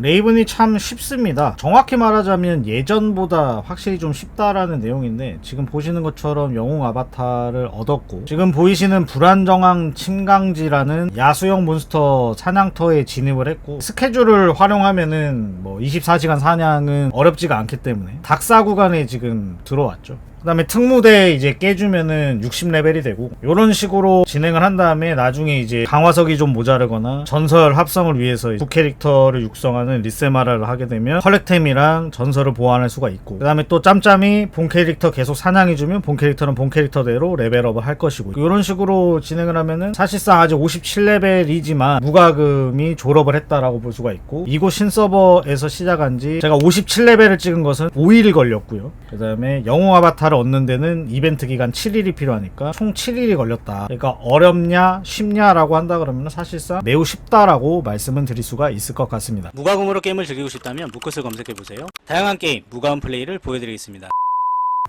레이븐이 참 쉽습니다. 정확히 말하자면 예전보다 확실히 좀 쉽다라는 내용인데 지금 보시는 것처럼 영웅 아바타를 얻었고 지금 보이시는 불안정한 침강지라는 야수형 몬스터 사냥터에 진입을 했고 스케줄을 활용하면은 뭐 24시간 사냥은 어렵지가 않기 때문에 닥사 구간에 지금 들어왔죠. 그 다음에 특무대 이제 깨주면은 60레벨이 되고 이런 식으로 진행을 한 다음에 나중에 이제 강화석이 좀 모자르거나 전설 합성을 위해서 부 캐릭터를 육성하는 리세마라를 하게 되면 컬렉템이랑 전설을 보완할 수가 있고 그 다음에 또 짬짬이 본 캐릭터 계속 사냥해주면 본 캐릭터는 본 캐릭터대로 레벨업을 할 것이고 이런 식으로 진행을 하면은 사실상 아직 57레벨이지만 무과금이 졸업을 했다라고 볼 수가 있고 이곳 신서버에서 시작한 지 제가 57레벨을 찍은 것은 5일 걸렸고요. 그 다음에 영웅 아바타 를 얻는 데는 이벤트 기간 7일이 필요하니까 총 7일이 걸렸다. 그러니까 어렵냐 쉽냐라고 한다 그러면 사실상 매우 쉽다라고 말씀은 드릴 수가 있을 것 같습니다. 무과금으로 게임을 즐기고 싶다면 무컷을 검색해보세요. 다양한 게임, 무과금 플레이를 보여드리겠습니다.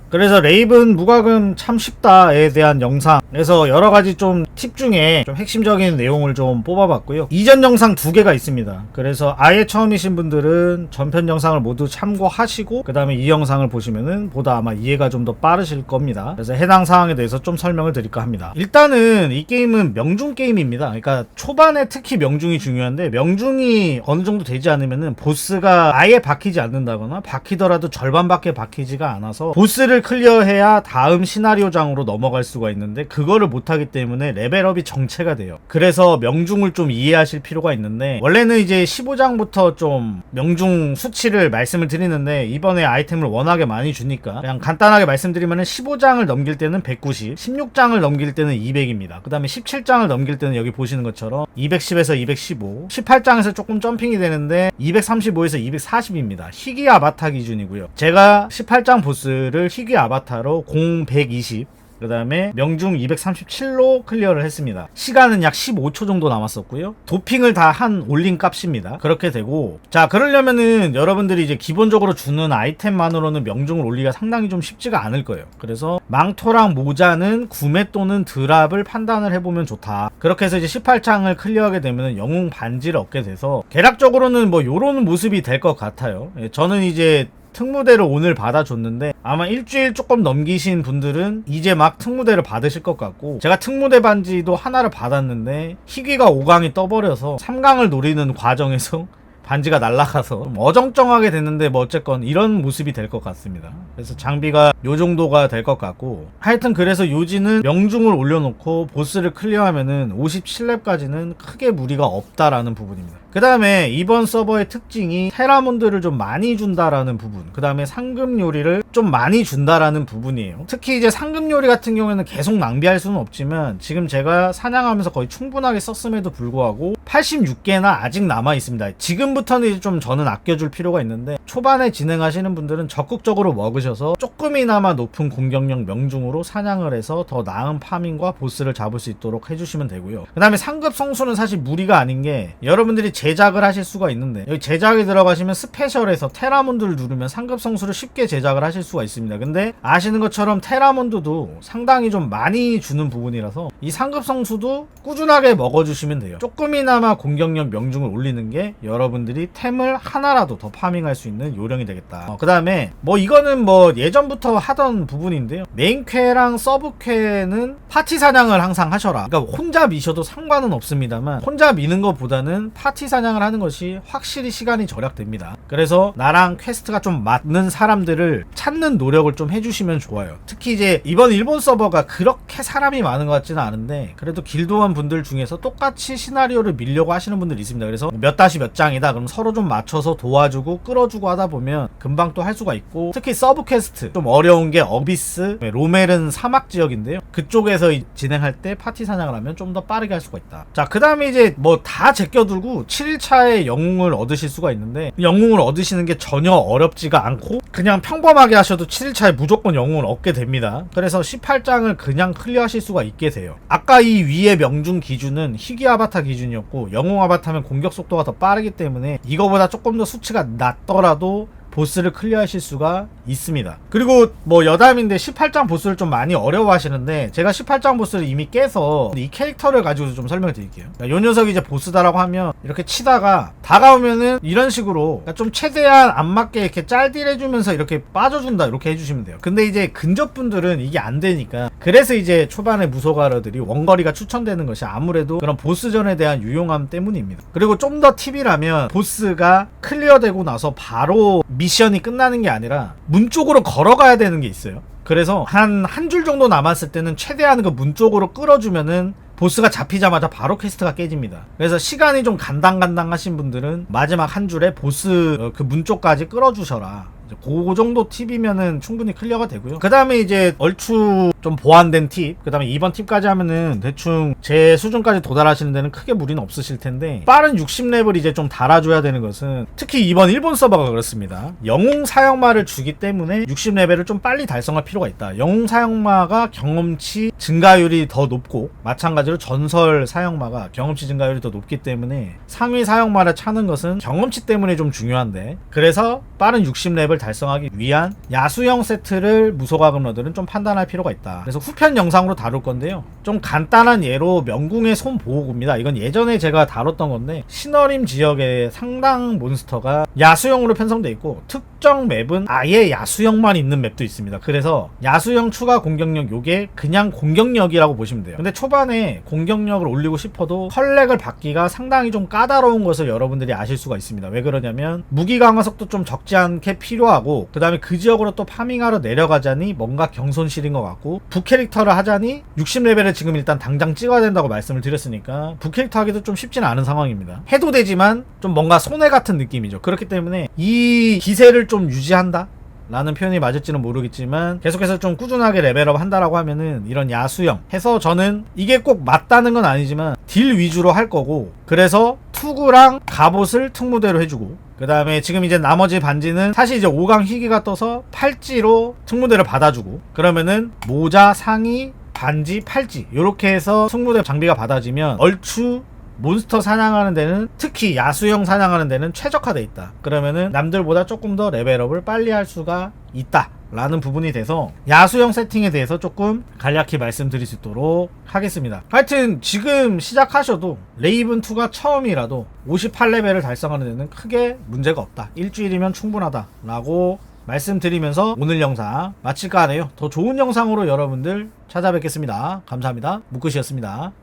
그래서 레이븐 무과금 참 쉽다에 대한 영상에서 여러 가지 좀 팁 중에 좀 핵심적인 내용을 좀 뽑아봤고요. 이전 영상 두 개가 있습니다. 그래서 아예 처음이신 분들은 전편 영상을 모두 참고하시고 그 다음에 이 영상을 보시면은 보다 아마 이해가 좀 더 빠르실 겁니다. 그래서 해당 사항에 대해서 좀 설명을 드릴까 합니다. 일단은 이 게임은 명중 게임입니다. 그러니까 초반에 특히 명중이 중요한데 명중이 어느 정도 되지 않으면은 보스가 아예 박히지 않는다거나 박히더라도 절반밖에 박히지가 않아서 보스 를 클리어해야 다음 시나리오장으로 넘어갈 수가 있는데 그거를 못하기 때문에 레벨업이 정체가 돼요. 그래서 명중을 좀 이해하실 필요가 있는데 원래는 이제 15장부터 좀 명중 수치를 말씀을 드리는데 이번에 아이템을 워낙에 많이 주니까 그냥 간단하게 말씀드리면 15장을 넘길 때는 190, 16장을 넘길 때는 200입니다. 그 다음에 17장을 넘길 때는 여기 보시는 것처럼 210에서 215, 18장에서 조금 점핑이 되는데 235에서 240입니다. 희귀 아바타 기준이고요. 제가 18장 보스를 희귀 아바타로 0120, 그 다음에 명중 237로 클리어를 했습니다. 시간은 약 15초 정도 남았었고요. 도핑을 다 한 올린 값입니다. 그렇게 되고 자 그러려면은 여러분들이 이제 기본적으로 주는 아이템만으로는 명중을 올리기가 상당히 좀 쉽지가 않을 거예요. 그래서 망토랑 모자는 구매 또는 드랍을 판단을 해보면 좋다. 그렇게 해서 이제 18장을 클리어하게 되면 영웅 반지를 얻게 돼서 계략적으로는 뭐 요런 모습이 될 것 같아요. 예, 저는 이제 특무대를 오늘 받아줬는데 아마 일주일 조금 넘기신 분들은 이제 막 특무대를 받으실 것 같고 제가 특무대 반지도 하나를 받았는데 희귀가 5강이 떠버려서 3강을 노리는 과정에서 반지가 날아가서 좀 어정쩡하게 됐는데 뭐 어쨌건 이런 모습이 될 것 같습니다. 그래서 장비가 요 정도가 될 것 같고 하여튼 그래서 요지는 명중을 올려놓고 보스를 클리어하면은 57렙까지는 크게 무리가 없다라는 부분입니다. 그 다음에 이번 서버의 특징이 테라몬드를 좀 많이 준다라는 부분 그 다음에 상금 요리를 좀 많이 준다라는 부분이에요. 특히 이제 상금 요리 같은 경우에는 계속 낭비할 수는 없지만 지금 제가 사냥하면서 거의 충분하게 썼음에도 불구하고 86개나 아직 남아 있습니다. 지금부터는 이제 좀 저는 아껴줄 필요가 있는데 초반에 진행하시는 분들은 적극적으로 먹으셔서 조금이나마 높은 공격력 명중으로 사냥을 해서 더 나은 파밍과 보스를 잡을 수 있도록 해주시면 되고요. 그 다음에 상급 성수는 사실 무리가 아닌 게 여러분들이 제작을 하실 수가 있는데 여기 제작에 들어가시면 스페셜에서 테라몬드를 누르면 상급 성수를 쉽게 제작을 하실 수가 있습니다. 근데 아시는 것처럼 테라몬드도 상당히 좀 많이 주는 부분이라서 이 상급 성수도 꾸준하게 먹어주시면 돼요. 조금이나마 공격력 명중을 올리는 게 여러분들이 템을 하나라도 더 파밍할 수 있는 요령이 되겠다. 그 다음에 뭐 이거는 뭐 예전부터 하던 부분인데요. 메인퀘랑 서브퀘는 파티 사냥을 항상 하셔라. 그러니까 혼자 미셔도 상관은 없습니다만 혼자 미는 것보다는 파티 사냥을 하는 것이 확실히 시간이 절약됩니다. 그래서 나랑 퀘스트가 좀 맞는 사람들을 찾는 노력을 좀 해주시면 좋아요. 특히 이제 이번 일본 서버가 그렇게 사람이 많은 것 같지는 않은데 그래도 길드원 분들 중에서 똑같이 시나리오를 밀려고 하시는 분들이 있습니다. 그래서 몇 다시 몇 장이다 그럼 서로 좀 맞춰서 도와주고 끌어주고 하다 보면 금방 또 할 수가 있고 특히 서브 퀘스트 좀 어려운 게 어비스, 로멜은 사막 지역인데요. 그쪽에서 이- 진행할 때 파티 사냥을 하면 좀 더 빠르게 할 수가 있다. 자, 그 다음에 이제 뭐 다 제껴두고 7일차에 영웅을 얻으실 수가 있는데 영웅을 얻으시는 게 전혀 어렵지가 않고 그냥 평범하게 하셔도 7일차에 무조건 영웅을 얻게 됩니다. 그래서 18장을 그냥 클리어하실 수가 있게 돼요. 아까 이 위에 명중 기준은 희귀 아바타 기준이었고 영웅 아바타면 공격 속도가 더 빠르기 때문에 이거보다 조금 더 수치가 낮더라도 보스를 클리어하실 수가 있습니다. 그리고 뭐 여담인데 18장 보스를 좀 많이 어려워하시는데 제가 18장 보스를 이미 깨서 이 캐릭터를 가지고 좀 설명을 드릴게요. 그러니까 요 녀석이 이제 보스다라고 하면 이렇게 치다가 다가오면은 이런 식으로 그러니까 좀 최대한 안 맞게 이렇게 짤딜 해주면서 이렇게 빠져준다 이렇게 해주시면 돼요. 근데 이제 근접분들은 이게 안 되니까 그래서 이제 초반에 무소가러들이 원거리가 추천되는 것이 아무래도 그런 보스전에 대한 유용함 때문입니다. 그리고 좀 더 팁이라면 보스가 클리어되고 나서 바로 미 션이 끝나는 게 아니라 문 쪽으로 걸어가야 되는 게 있어요. 그래서 한 한 줄 정도 남았을 때는 최대한 그 문 쪽으로 끌어주면은 보스가 잡히자마자 바로 퀘스트가 깨집니다. 그래서 시간이 좀 간당간당 하신 분들은 마지막 한 줄에 보스 그 문 쪽까지 끌어주셔라. 그 정도 팁이면은 충분히 클리어가 되고요. 그 다음에 이제 얼추 좀 보완된 팁, 그 다음에 2번 팁까지 하면은 대충 제 수준까지 도달하시는 데는 크게 무리는 없으실 텐데 빠른 60레벨 이제 좀 달아줘야 되는 것은 특히 이번 일본 서버가 그렇습니다. 영웅 사형마를 주기 때문에 60레벨을 좀 빨리 달성할 필요가 있다. 영웅 사형마가 경험치 증가율이 더 높고 마찬가지로 전설 사형마가 경험치 증가율이 더 높기 때문에 상위 사형마를 차는 것은 경험치 때문에 좀 중요한데 그래서 빠른 60레벨 달성하기 위한 야수형 세트를 무소가금러들은 좀 판단할 필요가 있다. 그래서 후편 영상으로 다룰 건데요. 좀 간단한 예로 명궁의 손보호구입니다. 이건 예전에 제가 다뤘던 건데 신어림 지역의 상당 몬스터가 야수형으로 편성돼 있고 특정 맵은 아예 야수형만 있는 맵도 있습니다. 그래서 야수형 추가 공격력 요게 그냥 공격력이라고 보시면 돼요. 근데 초반에 공격력을 올리고 싶어도 컬렉을 받기가 상당히 좀 까다로운 것을 여러분들이 아실 수가 있습니다. 왜 그러냐면 무기 강화 속도 좀 적지 않게 필요하고 그 다음에 그 지역으로 또 파밍하러 내려가자니 뭔가 경손실인 것 같고 부캐릭터를 하자니 60레벨을 지금 일단 당장 찍어야 된다고 말씀을 드렸으니까 부캐릭터 하기도 좀 쉽지는 않은 상황입니다. 해도 되지만 좀 뭔가 손해 같은 느낌이죠. 그렇기 때문에 이 기세를 좀 유지한다? 라는 표현이 맞을지는 모르겠지만 계속해서 좀 꾸준하게 레벨업 한다라고 하면은 이런 야수형 해서 저는 이게 꼭 맞다는 건 아니지만 딜 위주로 할 거고 그래서 투구랑 갑옷을 특무대로 해주고 그 다음에 지금 이제 나머지 반지는 사실 이제 5강 희귀가 떠서 팔찌로 특무대를 받아주고 그러면은 모자 상의 반지 팔찌 요렇게 해서 특무대 장비가 받아지면 얼추 몬스터 사냥하는 데는 특히 야수형 사냥하는 데는 최적화돼 있다. 그러면은 남들보다 조금 더 레벨업을 빨리 할 수가 있다. 라는 부분이 돼서 야수형 세팅에 대해서 조금 간략히 말씀드릴 수 있도록 하겠습니다. 하여튼 지금 시작하셔도 레이븐2가 처음이라도 58레벨을 달성하는 데는 크게 문제가 없다. 일주일이면 충분하다. 라고 말씀드리면서 오늘 영상 마칠까 하네요. 더 좋은 영상으로 여러분들 찾아뵙겠습니다. 감사합니다. 무끝이었습니다.